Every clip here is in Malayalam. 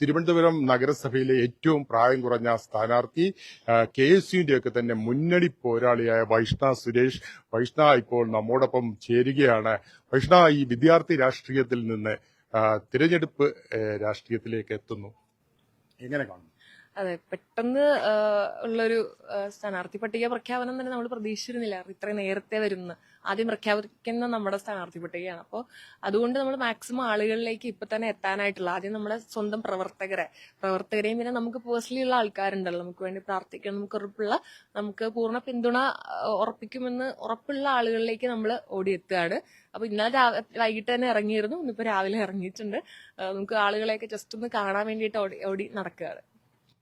തിരുവനന്തപുരം നഗരസഭയിലെ ഏറ്റവും പ്രായം കുറഞ്ഞ സ്ഥാനാർത്ഥി കെ എസ് യുവിന്റെയൊക്കെ തന്നെ മുന്നണി പോരാളിയായ വൈഷ്ണ സുരേഷ്. വൈഷ്ണ ഇപ്പോൾ നമ്മോടൊപ്പം ചേരുകയാണ്. വൈഷ്ണ ഈ വിദ്യാർത്ഥി രാഷ്ട്രീയത്തിൽ നിന്ന് തിരഞ്ഞെടുപ്പ് രാഷ്ട്രീയത്തിലേക്ക് എത്തുന്നു. എങ്ങനെ കാണുന്നു? അതെ പെട്ടെന്ന് ഉള്ളൊരു സ്ഥാനാർത്ഥി പട്ടിക പ്രഖ്യാപനം തന്നെ നമ്മൾ പ്രതീക്ഷിച്ചിരുന്നില്ല. ഇത്ര നേരത്തെ വരുന്ന ആദ്യം പ്രഖ്യാപിക്കുന്ന നമ്മുടെ സ്ഥാനാർത്ഥി പട്ടികയാണ്. അപ്പോൾ അതുകൊണ്ട് നമ്മൾ മാക്സിമം ആളുകളിലേക്ക് ഇപ്പൊ തന്നെ എത്താനായിട്ടുള്ള ആദ്യം നമ്മുടെ സ്വന്തം പ്രവർത്തകരെ പ്രവർത്തകരെയും പിന്നെ നമുക്ക് പേഴ്സണലി ഉള്ള ആൾക്കാരുണ്ടല്ലോ. നമുക്ക് വേണ്ടി പ്രാർത്ഥിക്കാൻ നമുക്ക് ഉറപ്പുള്ള നമുക്ക് പൂർണ പിന്തുണ ഉറപ്പിക്കുമെന്ന് ഉറപ്പുള്ള ആളുകളിലേക്ക് നമ്മൾ ഓടിയെത്തുകയാണ്. അപ്പൊ ഇന്നലെ വൈകിട്ട് തന്നെ ഇറങ്ങിയിരുന്നു. ഇന്നിപ്പോ രാവിലെ ഇറങ്ങിയിട്ടുണ്ട്. നമുക്ക് ആളുകളെയൊക്കെ ജസ്റ്റ് ഒന്ന് കാണാൻ വേണ്ടിയിട്ട് ഓടി ഓടി നടക്കുകയാണ്.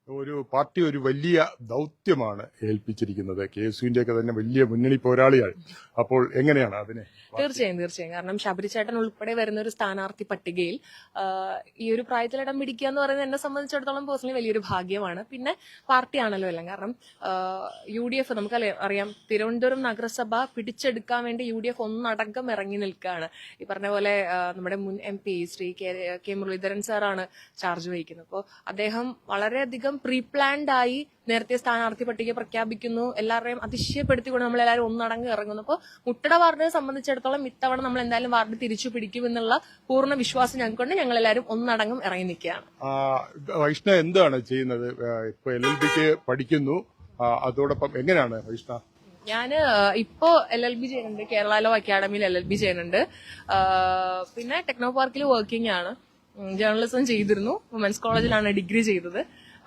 ഒരു പാർട്ടി ഒരു വലിയ ദൗത്യമാണ് ഏൽപ്പിച്ചിരിക്കുന്നത്. കെ ഒക്കെ തന്നെ വലിയ മുന്നണി പോരാളിയാണ് അപ്പോൾ എങ്ങനെയാണ് അതിനെ തീർച്ചയായും തീർച്ചയായും. കാരണം ശബരിചേട്ടൻ ഉൾപ്പെടെ വരുന്ന ഒരു സ്ഥാനാർത്ഥി പട്ടികയിൽ ഈ ഒരു പ്രായത്തിൽ ഇടം പിടിക്കുക എന്ന് പറയുന്നത് എന്നെ സംബന്ധിച്ചിടത്തോളം പേഴ്സണലി വലിയൊരു ഭാഗ്യമാണ്. പിന്നെ പാർട്ടിയാണല്ലോ എല്ലാം. കാരണം യു ഡി എഫ് നമുക്ക് അറിയാം തിരുവനന്തപുരം നഗരസഭ പിടിച്ചെടുക്കാൻ വേണ്ടി യു ഡി എഫ് ഒന്നടങ്കം ഇറങ്ങി നിൽക്കുകയാണ്. ഈ പറഞ്ഞ പോലെ നമ്മുടെ മുൻ M P Shri K Muraleedharan സാറാണ് ചാർജ് വഹിക്കുന്നത്. അപ്പോൾ അദ്ദേഹം വളരെയധികം പ്രീ പ്ലാൻഡ് ആയി നേരത്തെ സ്ഥാനാർത്ഥി പട്ടിക പ്രഖ്യാപിക്കുന്നു. എല്ലാവരെയും അതിശയപ്പെടുത്തിക്കൊണ്ട് നമ്മൾ എല്ലാവരും ഒന്നടങ്ങ് ഇറങ്ങുന്നു. അപ്പോൾ മുട്ടട വാർഡിനെ സംബന്ധിച്ചിടത്തോളം ഇത്തവണ നമ്മൾ എന്തായാലും വാർഡ് തിരിച്ചു പിടിക്കുമെന്നുള്ള പൂർണ വിശ്വാസം ഞങ്ങൾക്കുണ്ട്. ഞങ്ങൾ എല്ലാവരും ഒന്നടങ്കം ഇറങ്ങി നിൽക്കുകയാണ്. വൈഷ്ണ എന്താണ് ചെയ്യുന്നത്? ഇപ്പൊ എൽ എൽ ബിക്ക് പഠിക്കുന്നു. അതോടൊപ്പം എങ്ങനെയാണ് വൈഷ്ണ? ഞാൻ ഇപ്പോ എൽ എൽ ബി ചെയ്യുന്നുണ്ട്. കേരള ലോ അക്കാഡമിയിൽ എൽ എൽ ബി ചെയ്യുന്നുണ്ട്. പിന്നെ ടെക്നോ പാർക്കിൽ വർക്കിംഗ് ആണ്. ജേർണലിസം ചെയ്തിരുന്നു. വുമൻസ് കോളേജിലാണ് ഡിഗ്രി ചെയ്തത്.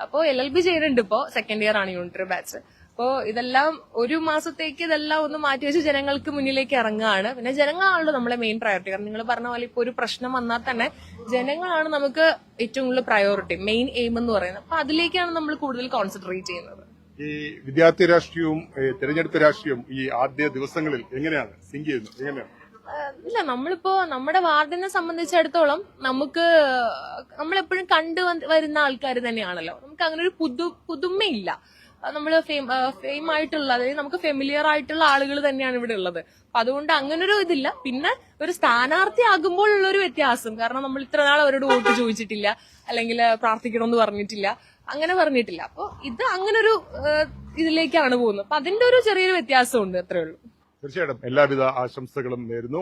അപ്പോൾ എൽ എൽ ബി ചെയ്യുന്നുണ്ട് ഇപ്പോ സെക്കൻഡ് ഇയർ ആണ് യൂണിറ്ററി ബാച്ച് അപ്പോ ഇതെല്ലാം ഒരു മാസത്തേക്ക് ഇതെല്ലാം ഒന്ന് മാറ്റി വെച്ച് ജനങ്ങൾക്ക് മുന്നിലേക്ക് ഇറങ്ങുകയാണ്. പിന്നെ ജനങ്ങളാണല്ലോ നമ്മളെ മെയിൻ പ്രയോറിറ്റി കാരണം നിങ്ങൾ പറഞ്ഞ പോലെ ഇപ്പോൾ ഒരു പ്രശ്നം വന്നാൽ തന്നെ ജനങ്ങളാണ് നമുക്ക് ഏറ്റവും കൂടുതൽ പ്രയോറിറ്റി മെയിൻ എയിം എന്ന് പറയുന്നത്. അപ്പൊ അതിലേക്കാണ് നമ്മൾ കൂടുതൽ കോൺസെൻട്രേറ്റ് ചെയ്യുന്നത്. ഈ വിദ്യാർത്ഥി രാഷ്ട്രീയവും തിരഞ്ഞെടുപ്പ് രാഷ്ട്രീയവും ഈ ആദ്യ ദിവസങ്ങളിൽ എങ്ങനെയാണ്? സിങ്ക് ചെയ്യുന്നത്? എങ്ങനെയാണ്? ഇല്ല നമ്മളിപ്പോ നമ്മുടെ വാർഡിനെ സംബന്ധിച്ചിടത്തോളം നമുക്ക് നമ്മളെപ്പോഴും കണ്ടു വരുന്ന ആൾക്കാർ തന്നെയാണല്ലോ. നമുക്ക് അങ്ങനെ ഒരു പുതു പുതുമയില്ല. നമ്മൾ ഫെയിം ഫെയിം ആയിട്ടുള്ള അതായത് നമുക്ക് ഫെമിലിയർ ആയിട്ടുള്ള ആളുകൾ തന്നെയാണ് ഇവിടെ ഉള്ളത്. അപ്പൊ അതുകൊണ്ട് അങ്ങനെ ഒരു ഇതില്ല. പിന്നെ ഒരു സ്ഥാനാർത്ഥി ആകുമ്പോൾ ഉള്ള ഒരു വ്യത്യാസം. കാരണം നമ്മൾ ഇത്ര നാൾ അവരോട് വോട്ട് ചോദിച്ചിട്ടില്ല അല്ലെങ്കിൽ പ്രാർത്ഥിക്കണമെന്ന് പറഞ്ഞിട്ടില്ല അങ്ങനെ പറഞ്ഞിട്ടില്ല. അപ്പൊ ഇത് അങ്ങനെ ഒരു ഇതിലേക്കാണ് പോകുന്നത്. അപ്പൊ അതിന്റെ ഒരു ചെറിയൊരു വ്യത്യാസമുണ്ട് അത്രേ ഉള്ളൂ. തീർച്ചയായിട്ടും എല്ലാവിധ ആശംസകളും നേരുന്നു.